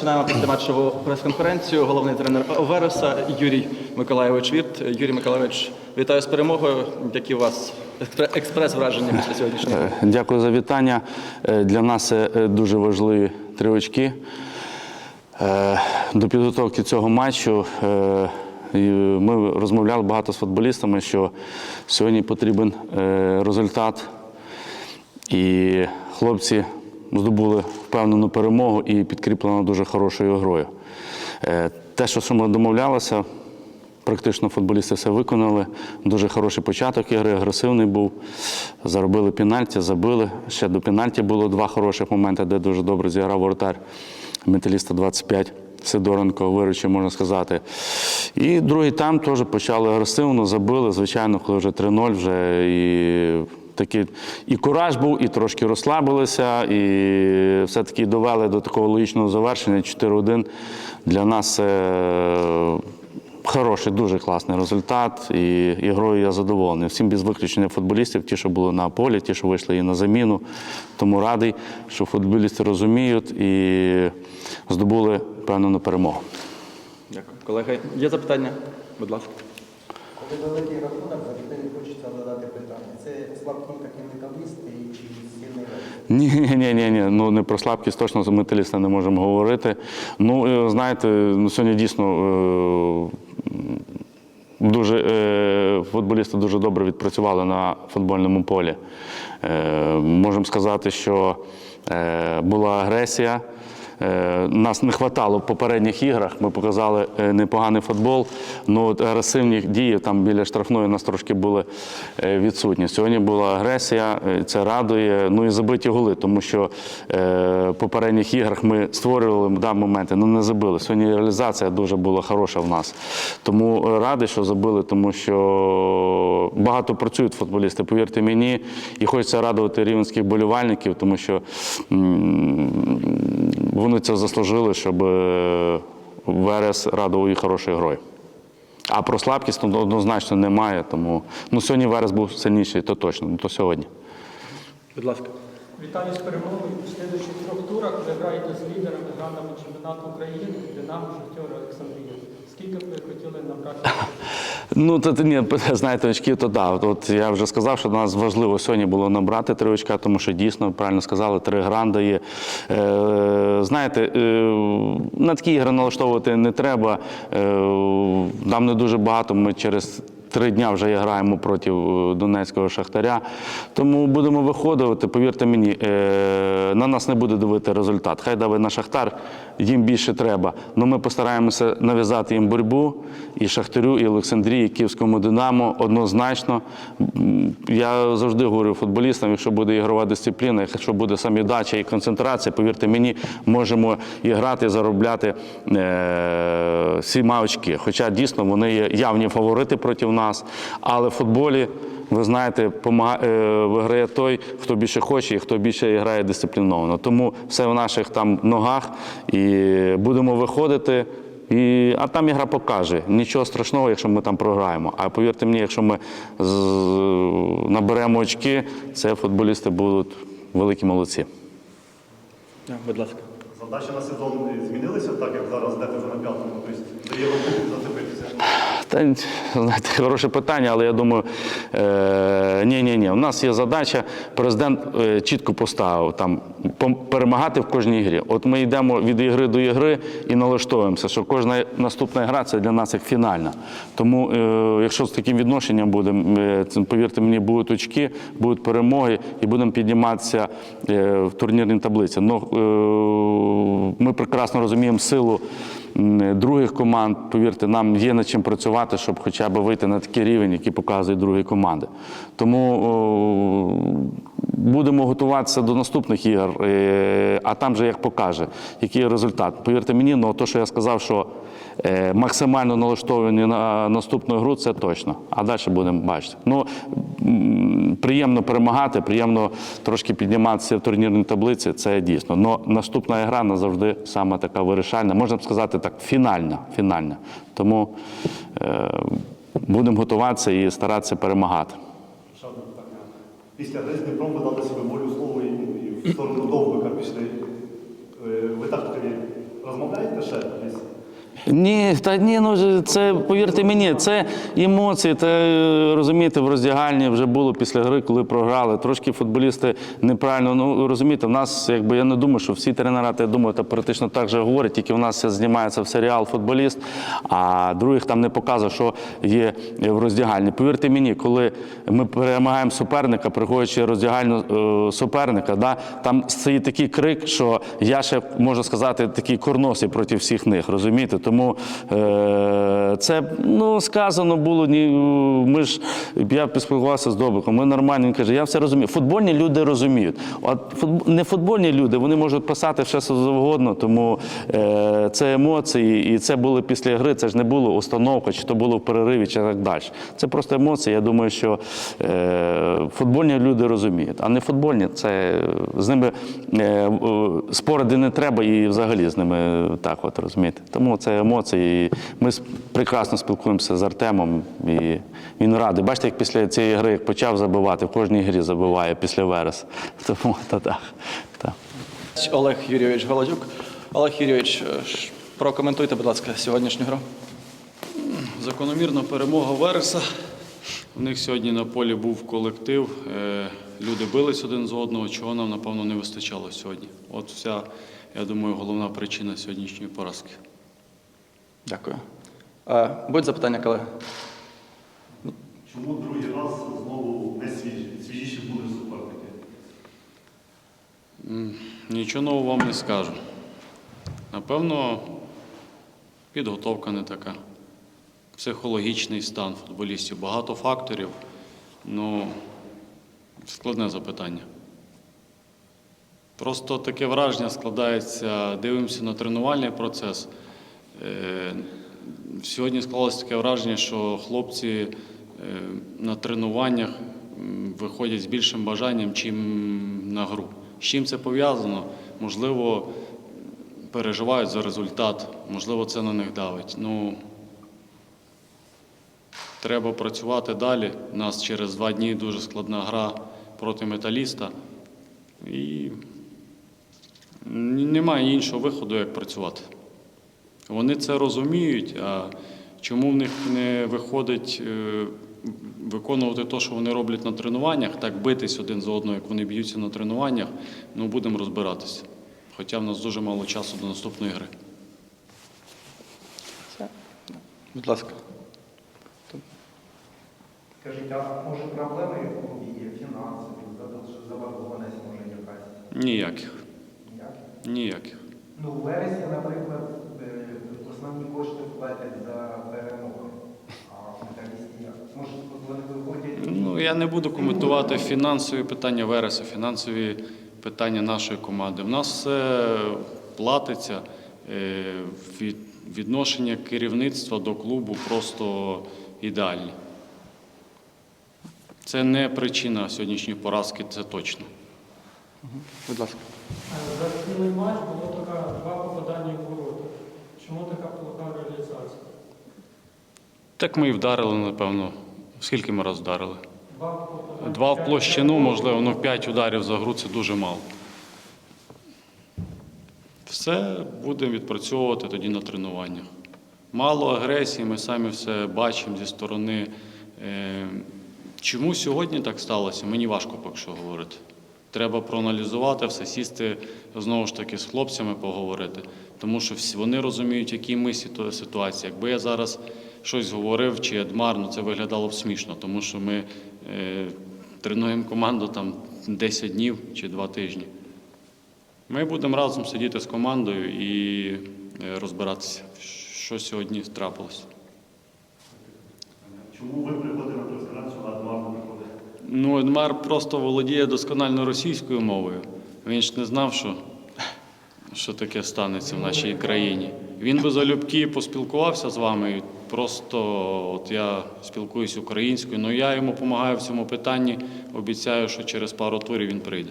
Розпочинаємо післяматчеву прес-конференцію. Головний тренер Овереса Юрій Миколайович Вірт. Юрій Миколайович, вітаю з перемогою. Які у вас експрес-враження після сьогоднішнього? Е, Дякую за вітання. Е, Для нас е, дуже важливі три очки. До підготовки цього матчу ми розмовляли багато з футболістами, що сьогодні потрібен результат. І хлопці здобули впевнену перемогу і підкріплено дуже хорошою грою. Е, Те, що ми домовлялися, практично футболісти все виконали. Дуже хороший початок ігри, агресивний був. Заробили пенальті, забили. Ще до пенальті було два хороших моменти, де дуже добре зіграв воротар металіста 25. Сидоренко виручив, можна сказати. І другий тайм теж почали агресивно, забили. Звичайно, коли вже 3-0, вже і такий і кураж був, і трошки розслабилися, і все-таки довели до такого логічного завершення 4-1. Для нас це хороший, дуже класний результат. І ігрою я задоволений. Всім без виключення футболістів, ті, що були на полі, ті, що вийшли і на заміну. Тому радий, що футболісти розуміють і здобули певну перемогу. Дякую. Колеги, є запитання? Будь ласка. Коли великий рахунок, завжди хочеться задати питання. Це слабкі такі металісти чи сильний? Ні, ні, ні, ні. Ну не про слабкість точно з металіста не можемо говорити. Ну, е, знаєте, ну сьогодні дійсно е, дуже е, футболісти дуже добре відпрацювали на футбольному полі. Е, можемо сказати, що е, була агресія. Е, Нас не хватало в попередніх іграх. Ми показали е, непоганий футбол. Ну от агресивні дії там біля штрафної нас трошки були е, відсутні. Сьогодні була агресія, це радує. Ну і забиті голи, тому що в попередніх іграх ми створювали да, моменти, але не забили. Сьогодні реалізація дуже була хороша в нас. Тому радий, що забили, тому що багато працюють футболісти, повірте мені, і хочеться радувати рівенських болівальників, тому що вони це заслужили, щоб е, Верес радував їх хорошою грою. А про слабкість ну, однозначно немає, тому ну, сьогодні Верес був сильніший, то точно, ну, то сьогодні. Будь ласка. Вітаю з перемогою. У слідуючих трьох турах ви граєте з лідерами грандами чемпіонату України Динамо, Шахтер, Олександрія. Скільки б хотіли набрати? Ну, то ні, знаєте, очки, то да. От, я вже сказав, що нас важливо сьогодні було набрати три очка, тому що дійсно, правильно сказали, три гранда є. Е, знаєте, е, на такі ігри налаштовувати не треба. Е, нам не дуже багато. Ми через. Три дня вже граємо проти е, Донецького Шахтаря. Тому будемо виходити. Повірте мені, е, на нас не буде дивити результат. Хай дави на Шахтар, їм більше треба. Але ми постараємося нав'язати їм боротьбу і Шахтарю, і Олександрії, і Київському Динамо однозначно. Я завжди говорю футболістам, якщо буде ігрова дисципліна, якщо буде самідача і концентрація, повірте мені, можемо і грати, і заробляти е, сіма очки. Хоча дійсно вони є явні фаворити проти нас. Але в футболі, ви знаєте, е, виграє той, хто більше хоче і хто більше грає дисципліновано. Тому все в наших там ногах і будемо виходити. І, а там ігра покаже. Нічого страшного, якщо ми там програємо. А повірте мені, якщо ми з, наберемо очки, це футболісти будуть великі молодці. Будь ласка. Задачі на сезон змінилися так, як зараз йдете вже на п'ятому, тобто дає вам зацепитися. Та знаєте, хороше питання, але я думаю, е, ні, ні, ні. У нас є задача. Президент е, чітко поставив там перемагати в кожній грі. От ми йдемо від ігри до ігри і налаштовуємося, що кожна наступна гра це для нас як фінальна. Тому, е, якщо з таким відношенням будемо, е, повірте мені, будуть очки, будуть перемоги і будемо підніматися е, в турнірній таблиці. Ну, е, ми прекрасно розуміємо силу других команд. Повірте, нам є над чим працювати, щоб хоча б вийти на такий рівень, який показують другі команди. Тому будемо готуватися до наступних ігор, е, а там же як покаже, який результат. Повірте мені, ну то, що я сказав, що е, максимально налаштовані на наступну гру, це точно. А далі будемо бачити. Ну, приємно перемагати, приємно трошки підніматися в турнірній таблиці, це дійсно. Но наступна гра назавжди саме така вирішальна, можна б сказати так, фінальна. фінальна. Тому е, будемо готуватися і старатися перемагати. Після з Дніпром ви дали себе волю слову і, в сторону довго пішли. Е, Ви так розмовляєте ще десь? Ні, та ні, ну це повірте мені, це емоції. Та е, розумієте, в роздягальні вже було після гри, коли програли. Трошки футболісти неправильно. Ну розумієте, в нас якби я не думаю, що всі тренери, та я думаю, та практично так же говорять, тільки в нас знімається в серіал футболіст, а других там не показує, що є в роздягальні. Повірте мені, коли ми перемагаємо суперника, приходячи роздягальну е, суперника, да, там стоїть такий крик, що я ще можу сказати такий курносий проти всіх них. Розумієте? Тому е, це ну сказано було. Ні, ми ж я поспілкувався з Добиком. Ми нормально він каже, я все розумію. Футбольні люди розуміють. От футб... не футбольні люди, вони можуть писати все завгодно, тому е, це емоції, і це було після гри. Це ж не було установка, чи то було в перериві, чи так далі. Це просто емоції. Я думаю, що е, футбольні люди розуміють, а не футбольні, це з ними е, е, спорити не треба і взагалі з ними так от розумієте. Тому це емоції. І ми прекрасно спілкуємося з Артемом, і він радий. Бачите, як після цієї гри як почав забивати, в кожній грі забиває після Верес. Тому то так. так. Олег Юрійович Голодюк. Олег Юрійович, е, прокоментуйте, будь ласка, сьогоднішню гру. Закономірна перемога Вереса. У них сьогодні на полі був колектив. е, Люди бились один з одного, чого нам, напевно, не вистачало сьогодні. От вся, я думаю, головна причина сьогоднішньої поразки. Дякую. Е, Будуть запитання, колеги? Чому другий раз знову не свіжі? Свіжіші були суперники? М, Нічого нового вам не скажу. Напевно, підготовка не така. Психологічний стан футболістів. Багато факторів. Ну, складне запитання. Просто таке враження складається, дивимося на тренувальний процес. Е, Сьогодні склалося таке враження, що хлопці е, на тренуваннях виходять з більшим бажанням, чим на гру. З чим це пов'язано? Можливо, переживають за результат, можливо, це на них давить. Ну, треба працювати далі. У нас через два дні дуже складна гра проти металіста. І немає іншого виходу, як працювати. Вони це розуміють, а чому в них не виходить е, виконувати те, що вони роблять на тренуваннях, так битись один за одного, як вони б'ються на тренуваннях, ну будемо розбиратися. Хоча в нас дуже мало часу до наступної гри. Будь ласка. Скажіть, а може проблеми в клубі є фінансові, забор- заборгованість може якась? Ніяких. Ніякі? Ніяких. Ну, у вересні, наприклад, основні кошти платять за перемоги. А металісті як? Може, вони виходять? Ну, я не буду коментувати фінансові питання Вереса, фінансові питання нашої команди. У нас все платиться. е, від- Відношення керівництва до клубу просто ідеальні. Це не причина сьогоднішньої поразки, це точно. Будь ласка. Е, За цілий матч було така два попадання в ворота. Чому така? Так ми і вдарили, напевно. Скільки ми раз вдарили? Два в площину, можливо, ну п'ять ударів за гру це дуже мало. Все будемо відпрацьовувати тоді на тренуваннях. Мало агресії, ми самі все бачимо зі сторони. Е, Чому сьогодні так сталося, мені важко поки що говорити. Треба проаналізувати все, сісти знову ж таки з хлопцями поговорити. Тому що вони розуміють, які ми ситуації. Якби я зараз щось говорив чи Едмар, ну це виглядало б смішно, тому що ми е, тренуємо команду там 10 днів чи 2 тижні. Ми будемо разом сидіти з командою і е, розбиратися, що сьогодні трапилось. Чому ви приходите на прес-конференцію, а Едуард не приходить? Ну, Едмар просто володіє досконально російською мовою. Він ж не знав, що, що таке станеться в нашій країні. Він би залюбки поспілкувався з вами. Просто от я спілкуюся українською, але я йому допомагаю в цьому питанні. Обіцяю, що через пару турів він прийде.